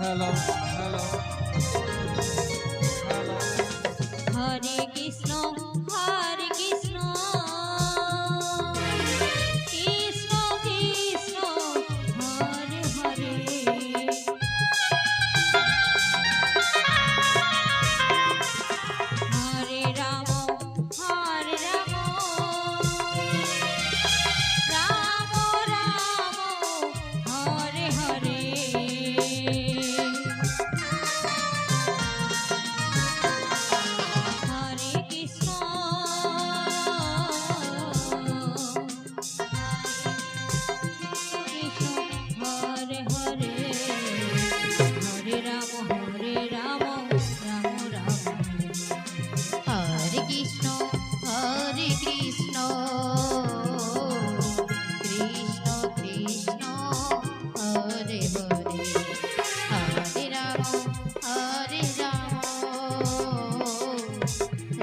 hello, hello, hello. Hare Krishna.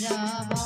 Java.